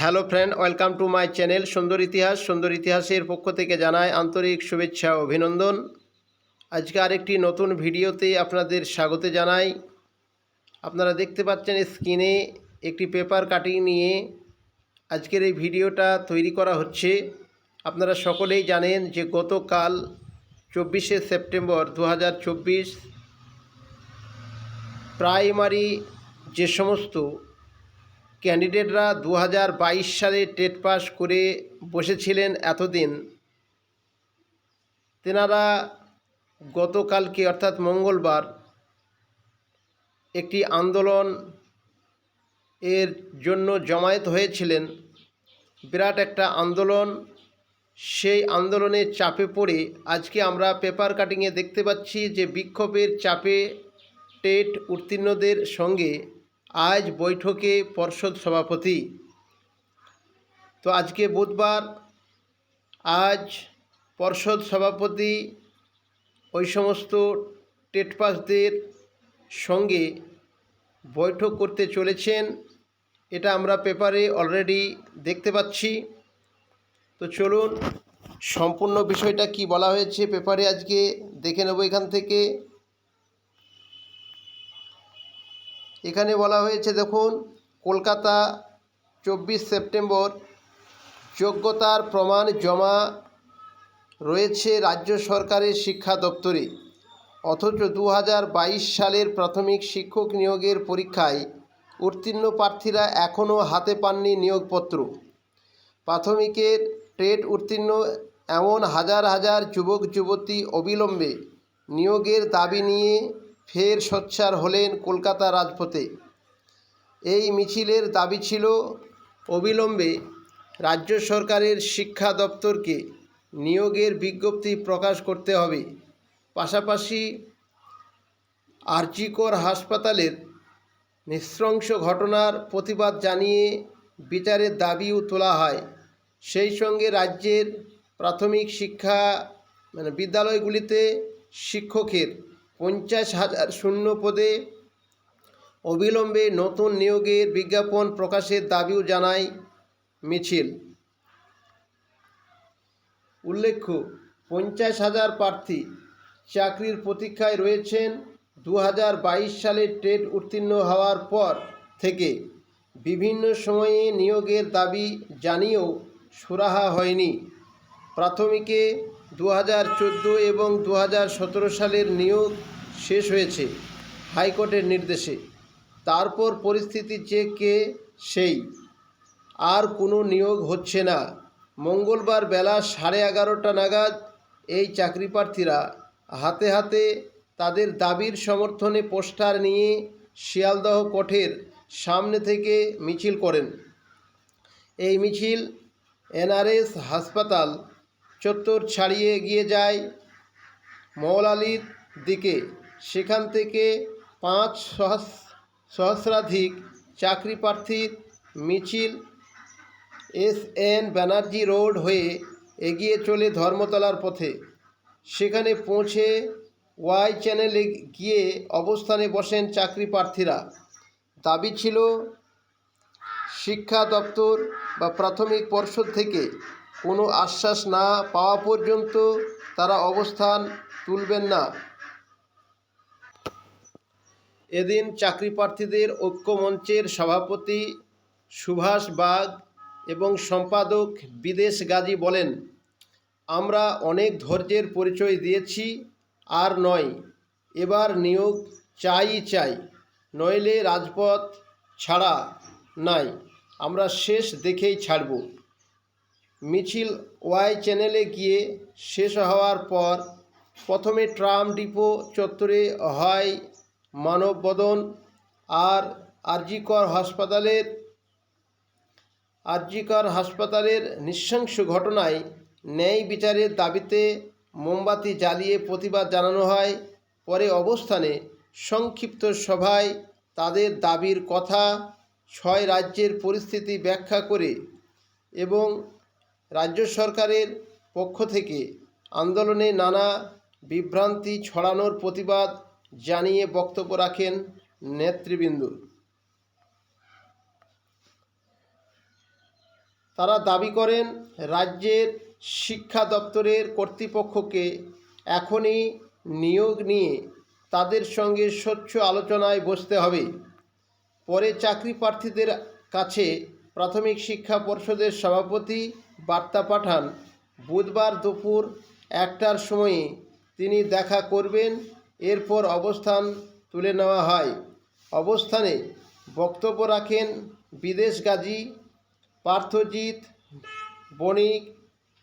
Hello friend, welcome to my channel সুন্দর ইতিহাস। সুন্দর ইতিহাসের পক্ষ থেকে জানায় আন্তরিক শুভেচ্ছা অভিনন্দন। আজকে আরেকটি নতুন ভিডিওতে আপনাদের স্বাগত জানাই। আপনারা দেখতে পাচ্ছেন স্ক্রিনে একটি পেপার কাটিং নিয়ে আজকের এই ভিডিওটা তৈরি করা হচ্ছে। আপনারা সকলেই জানেন যে গতকাল চব্বিশে সেপ্টেম্বর দু হাজার চব্বিশ প্রাইমারি যে সমস্ত ক্যান্ডিডেটরা দু হাজার বাইশ সালে টেট পাস করে বসেছিলেন এতদিন। তেনারা গতকালকে, অর্থাৎ মঙ্গলবার, একটি আন্দোলন এর জন্য জমায়েত হয়েছিলেন। বিরাট একটা আন্দোলন। সেই আন্দোলনের চাপে পড়ে আজকে আমরা পেপার কাটিংয়ে দেখতে পাচ্ছি যে বিক্ষোভের চাপে টেট উত্তীর্ণদের সঙ্গে আজ বৈঠকে পর্ষদ সভাপতি। তো আজকে বুধবার আজ পর্ষদ সভাপতি ওই সমস্ত টেটপাসদের সঙ্গে বৈঠক করতে চলেছেন, এটা আমরা পেপারে অলরেডি দেখতে পাচ্ছি। তো চলুন, সম্পূর্ণ বিষয়টা কি বলা হয়েছে পেপারে আজকে দেখে নেব এখান থেকে। এখানে বলা হয়েছে, দেখুন, কলকাতা, চব্বিশ সেপ্টেম্বর। যোগ্যতার প্রমাণ জমা রয়েছে রাজ্য সরকারের শিক্ষা দপ্তরে। অথচ দু হাজার বাইশ সালের প্রাথমিক শিক্ষক নিয়োগের পরীক্ষায় উত্তীর্ণ প্রার্থীরা এখনও হাতে পাননি নিয়োগপত্র। প্রাথমিকের ট্রেড উত্তীর্ণ এমন হাজার হাজার যুবক যুবতী অবিলম্বে নিয়োগের দাবি নিয়ে ফের সোচ্চার হলেন কলকাতা রাজপথে। এই মিছিলের দাবি ছিল অবিলম্বে রাজ্য সরকারের শিক্ষা দপ্তরকে নিয়োগের বিজ্ঞপ্তি প্রকাশ করতে হবে। পাশাপাশি আরজিকর হাসপাতালের নৃশংস ঘটনার প্রতিবাদ জানিয়ে বিচারের দাবিও তোলা হয়। সেই সঙ্গে রাজ্যের প্রাথমিক শিক্ষা মানে বিদ্যালয়গুলিতে শিক্ষকের পঞ্চাশ হাজার শূন্য পদে অবিলম্বে নতুন নিয়োগের বিজ্ঞাপন প্রকাশের দাবিও জানায় মিছিল। উল্লেখ্য, পঞ্চাশ হাজার প্রার্থী চাকরির প্রতীক্ষায় রয়েছেন। দু হাজার বাইশ সালে টেট উত্তীর্ণ হওয়ার পর থেকে বিভিন্ন সময়ে নিয়োগের দাবি জানিয়েও সুরাহা হয়নি। প্রাথমিকে দু হাজার চোদ্দ এবং দু হাজার সতেরো সালের নিয়োগ শেষ হয়েছে হাইকোর্টের নির্দেশে। তারপর পরিস্থিতি যে কে সেই। আর কোনো নিয়োগ হচ্ছে না। মঙ্গলবার বেলা সাড়ে এগারোটা নাগাদ এই চাকরি প্রার্থীরা হাতে হাতে তাদের দাবির সমর্থনে পোস্টার নিয়ে শিয়ালদহ কোর্টের সামনে থেকে মিছিল করেন। এই মিছিল এনআরএস হাসপাতাল চত্বর ছাড়িয়ে এগিয়ে যায় মৌলালির দিকে। সেখান থেকে পাঁচ সহস, সহস্রাধিক চাকরি প্রার্থীর মিছিল এস এন ব্যানার্জি রোড হয়ে এগিয়ে চলে ধর্মতলার পথে। সেখানে পৌঁছে ওয়াই চ্যানেলে গিয়ে অবস্থানে বসেন চাকরি প্রার্থীরা। দাবি ছিল, শিক্ষা দপ্তর বা প্রাথমিক পর্ষদ থেকে কোনো আশ্বাস না পাওয়া পর্যন্ত তারা অবস্থান তুলবেন না। এদিন চাকরি প্রার্থীদের ঐক্যমঞ্চের সভাপতি সুভাষ বাগ এবং সম্পাদক বিদেশ গাজী বলেন, আমরা অনেক ধৈর্যের পরিচয় দিয়েছি, আর নয়, এবার নিয়োগ চাই চাই, নইলে রাজপথ ছাড়া নাই, আমরা শেষ দেখেই ছাড়ব। মিছিল ওয়াই চ্যানেলে গিয়ে শেষ হওয়ার পর প্রথমে ট্রাম ডিপো চত্বরে হয় মানববদন আর আরজিকর হাসপাতালের আরজিকর হাসপাতালের নৃশংস ঘটনায় ন্যায় বিচারের দাবিতে মোমবাতি জ্বালিয়ে প্রতিবাদ জানানো হয়। পরে অবস্থানে সংক্ষিপ্ত সভায় তাদের দাবির কথা ছয় রাজ্যের পরিস্থিতি ব্যাখ্যা করে এবং রাজ্য সরকারের পক্ষ থেকে আন্দোলনে নানা বিভ্রান্তি ছড়ানোর প্রতিবাদ জানিয়ে বক্তব্য রাখেন নেতৃবৃন্দ। তারা দাবি করেন, রাজ্যের শিক্ষা দপ্তরের কর্তৃপক্ষকে এখনই নিয়োগ নিয়ে তাদের সঙ্গে স্বচ্ছ আলোচনায় বসতে হবে। পরে চাকরি প্রার্থীদের কাছে প্রাথমিক শিক্ষা পর্ষদের সভাপতি বার্তা পাঠান। বুধবার দুপুর একটার সময়ে তিনি দেখা করবেন, এরপর অবস্থান তুলে নেওয়া হয়। অবস্থানে বক্তব্য রাখেন বিদেশ গাজী পার্থজিৎ, বণিক,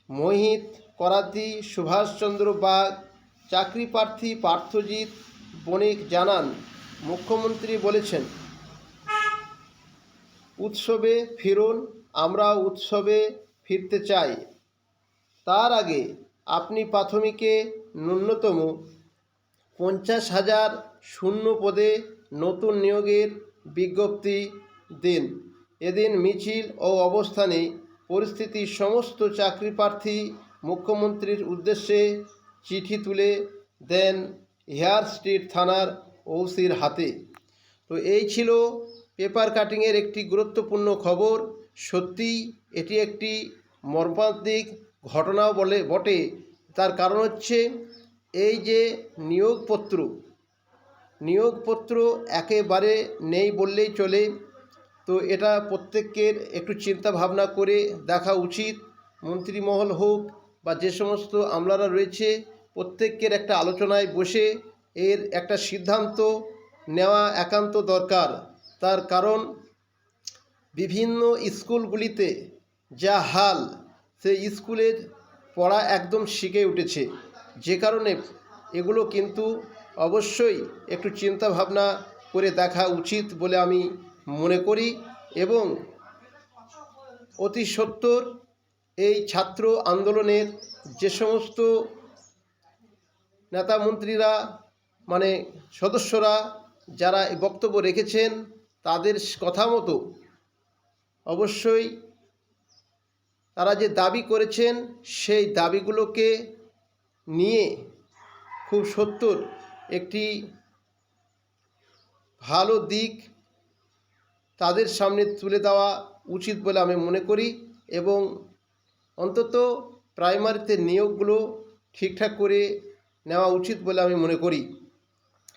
মোহিত করাতি, সুভাষচন্দ্র বাগ, চাকরি প্রার্থী পার্থজিৎ, বণিক জানান, মুখ্যমন্ত্রী বলেছেন, উৎসবে ফিরুন আমরা উৎসবে ফিরতে চাই। তার আগে আপনি প্রাথমিকে ন্যূনতম পঞ্চাশ হাজার শূন্য পদে নতুন নিয়োগের বিজ্ঞপ্তি দিন। এদিন মিছিল ও অবস্থানে পরিস্থিতি সমস্ত চাকরি প্রার্থী মুখ্যমন্ত্রীর উদ্দেশ্যে চিঠি তুলে দেন হেয়ার স্ট্রিট থানার ওসির হাতে। তো এই ছিল পেপার কাটিংয়ের একটি গুরুত্বপূর্ণ খবর। সত্যিই এটি একটি মর্মান্তিক ঘটনাও বলে, বটে। তার কারণ হচ্ছে এই যে নিয়োগপত্র নিয়োগপত্র একেবারে নেই বললেই চলে। তো এটা প্রত্যেকের একটু চিন্তা ভাবনা করে দেখা উচিত। মন্ত্রীমহল হোক বা যে সমস্ত আমলারা রয়েছে, প্রত্যেকের একটা আলোচনায় বসে এর একটা সিদ্ধান্ত নেওয়া একান্ত দরকার। তার কারণ বিভিন্ন স্কুলগুলিতে যা হাল সেই স্কুলের পড়া একদম শিখে উঠেছে। যে কারণে এগুলো কিন্তু অবশ্যই একটু চিন্তা ভাবনা করে দেখা উচিত বলে আমি মনে করি এবং অতি সত্বর এই ছাত্র আন্দোলনের যে সমস্ত নেতা মন্ত্রীরা মানে সদস্যরা যারা বক্তব্য রেখেছেন, তাদের কথা মতো অবশ্যই তারা যে দাবি করেছেন, সেই দাবিগুলোকে নিয়ে খুব সত্তর একটি ভালো দিক তাদের সামনে তুলে দেওয়া উচিত বলে আমি মনে করি এবং অন্তত প্রাইমারিতে নিয়োগগুলো ঠিকঠাক করে নেওয়া উচিত বলে আমি মনে করি।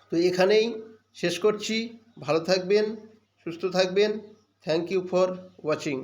তো এখানেই শেষ করছি। ভালো থাকবেন, সুস্থ থাকবেন। Thank you for watching